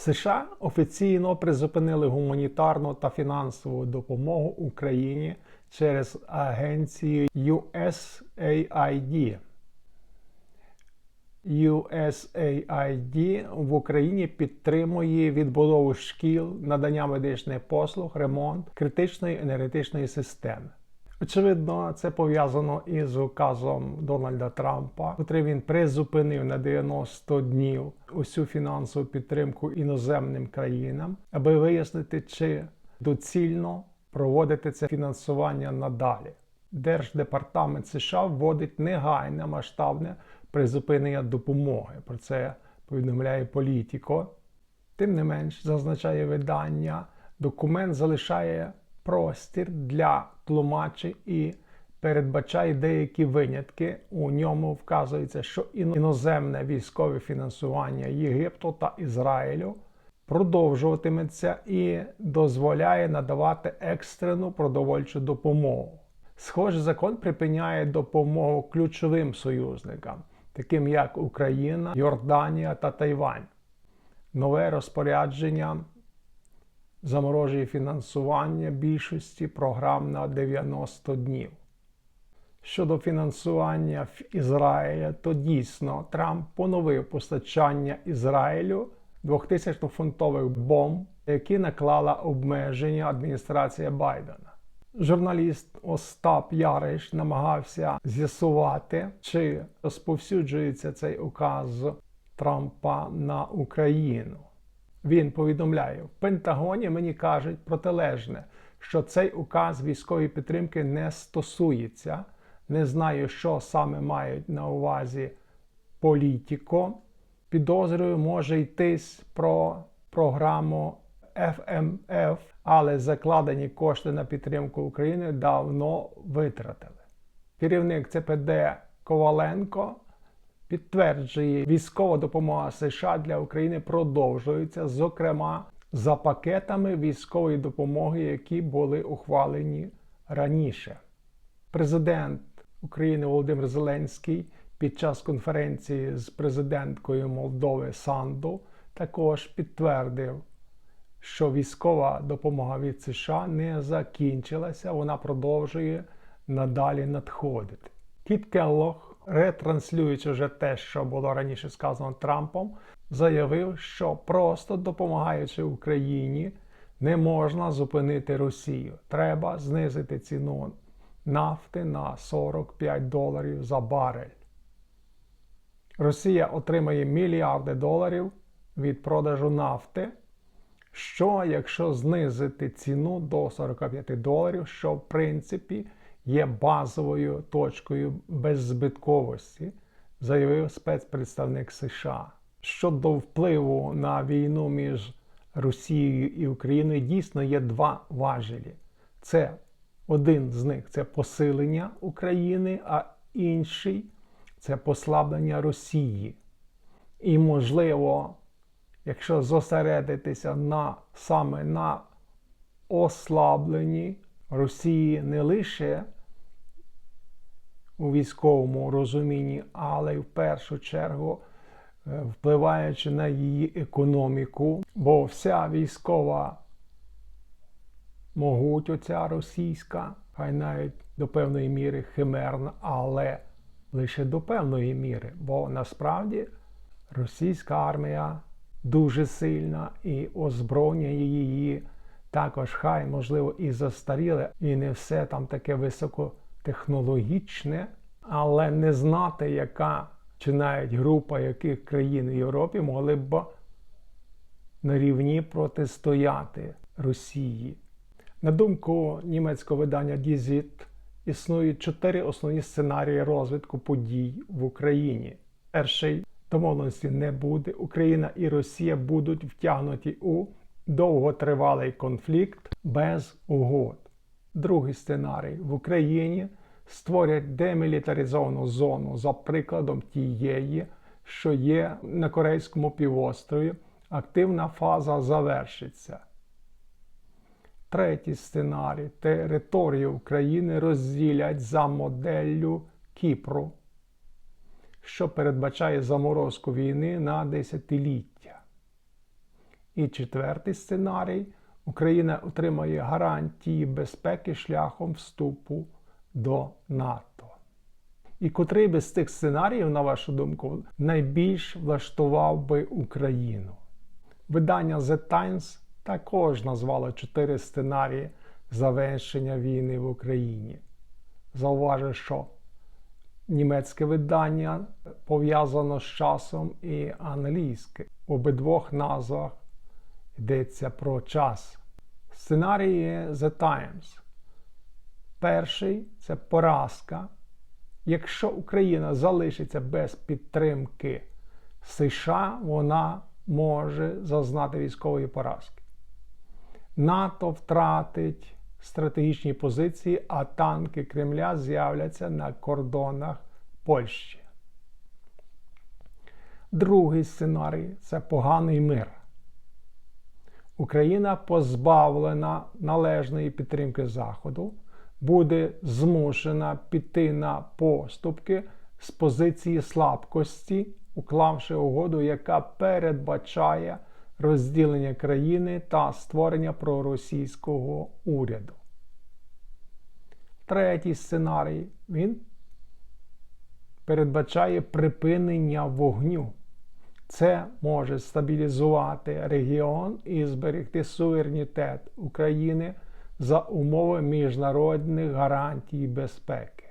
США офіційно призупинили гуманітарну та фінансову допомогу Україні через агенцію USAID. USAID в Україні підтримує відбудову шкіл, надання медичних послуг, ремонт критичної енергетичної системи. Очевидно, це пов'язано із указом Дональда Трампа, котрий він призупинив на 90 днів усю фінансову підтримку іноземним країнам, аби вияснити, чи доцільно проводити це фінансування надалі. Держдепартамент США вводить негайне масштабне призупинення допомоги. Про це повідомляє Політіко. Тим не менш, зазначає видання, документ залишає простір для тлумачень і передбачає деякі винятки. У ньому вказується, що іноземне військове фінансування Єгипту та Ізраїлю продовжуватиметься і дозволяє надавати екстрену продовольчу допомогу. Схожий закон припиняє допомогу ключовим союзникам, таким як Україна, Йорданія та Тайвань. Нове розпорядження заморожує фінансування більшості програм на 90 днів. Щодо фінансування в Ізраїля, то дійсно Трамп поновив постачання Ізраїлю 2000-фунтових бомб, які наклала обмеження адміністрація Байдена. Журналіст Остап Яриш намагався з'ясувати, чи розповсюджується цей указ Трампа на Україну. Він повідомляє, в Пентагоні мені кажуть протилежне, що цей указ військової підтримки не стосується. Не знаю, що саме мають на увазі політико. Підозрюю, може йтись про програму FMF, але закладені кошти на підтримку України давно витратили. Керівник ЦПД Коваленко підтверджує, військова допомога США для України продовжується, зокрема за пакетами військової допомоги, які були ухвалені раніше. Президент України Володимир Зеленський під час конференції з президенткою Молдови Санду також підтвердив, що військова допомога від США не закінчилася, вона продовжує надалі надходити. Кіт Келлог, ретранслюючи вже те, що було раніше сказано Трампом, заявив, що просто допомагаючи Україні, не можна зупинити Росію. Треба знизити ціну нафти на 45 доларів за барель. Росія отримає мільярди доларів від продажу нафти. Що, якщо знизити ціну до 45 доларів, що в принципі є базовою точкою беззбитковості, заявив спецпредставник США. Щодо впливу на війну між Росією і Україною, дійсно є два важелі. Це один з них це посилення України, а інший це послаблення Росії. І, можливо, якщо зосередитися на саме на ослабленні Росії не лише у військовому розумінні, але й в першу чергу е, впливаючи на її економіку, бо вся військова могуть оця російська, хай навіть до певної міри химерна, але лише до певної міри, бо насправді російська армія дуже сильна і озброєння її також хай, можливо, і застаріле, і не все там таке високотехнологічне, але не знати, яка чи навіть група яких країн в Європі могли б на рівні протистояти Росії. На думку німецького видання Дізіт, існують чотири основні сценарії розвитку подій в Україні. Перший домовленості не буде. Україна і Росія будуть втягнуті у довготривалий конфлікт без угод. Другий сценарій в Україні створять демілітаризовану зону за прикладом тієї, що є на Корейському півострові. Активна фаза завершиться. Третій сценарій територію України розділять за моделлю Кіпру, що передбачає заморозку війни на десятиліття. І четвертий сценарій Україна отримає гарантії безпеки шляхом вступу до НАТО. І котрий би з цих сценаріїв, на вашу думку, найбільш влаштував би Україну? Видання The Times також назвало чотири сценарії завершення війни в Україні. Зауважу, що німецьке видання пов'язано з часом і англійське. В обидвох назвах йдеться про час. Сценарії The Times. Перший це поразка. Якщо Україна залишиться без підтримки США, вона може зазнати військової поразки. НАТО втратить стратегічні позиції, а танки Кремля з'являться на кордонах Польщі. Другий сценарій це поганий мир. Україна позбавлена належної підтримки Заходу, буде змушена піти на поступки з позиції слабкості, уклавши угоду, яка передбачає розділення країни та створення проросійського уряду. Третій сценарій він передбачає припинення вогню. Це може стабілізувати регіон і зберегти суверенітет України за умови міжнародних гарантій безпеки.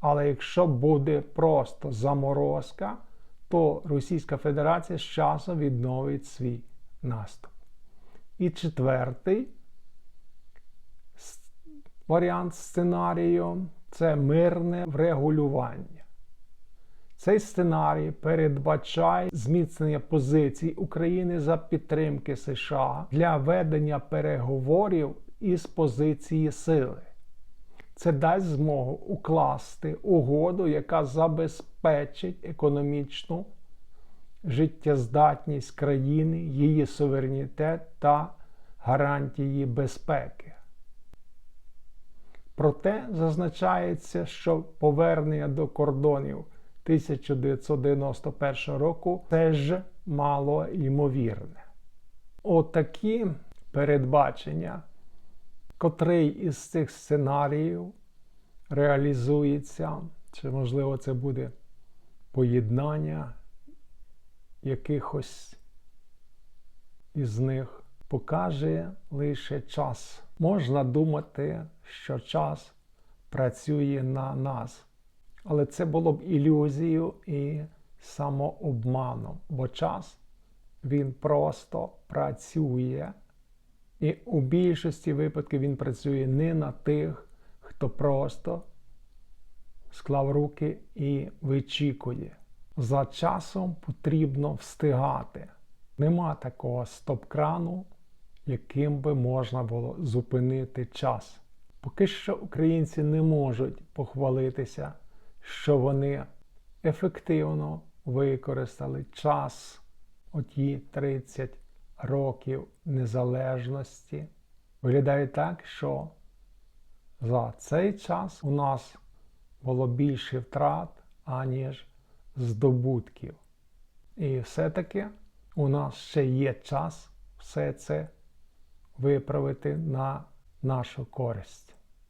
Але якщо буде просто заморозка, то Російська Федерація з часом відновить свій наступ. І четвертий варіант сценарію це мирне врегулювання. Цей сценарій передбачає зміцнення позицій України за підтримки США для ведення переговорів із позиції сили. Це дасть змогу укласти угоду, яка забезпечить економічну життєздатність країни, її суверенітет та гарантії безпеки. Проте зазначається, що повернення до кордонів 1991 року теж мало ймовірне. Отакі передбачення, котрий із цих сценаріїв реалізується, чи, можливо, це буде поєднання якихось із них, покаже лише час. Можна думати, що час працює на нас. Але це було б ілюзією і самообманом, бо час він просто працює. І у більшості випадків він працює не на тих, хто просто склав руки і вичікує. За часом потрібно встигати. Нема такого стоп-крану, яким би можна було зупинити час. Поки що українці не можуть похвалитися що вони ефективно використали час оті 30 років незалежності. Виглядає так, що за цей час у нас було більше втрат, аніж здобутків. І все-таки у нас ще є час все це виправити на нашу користь.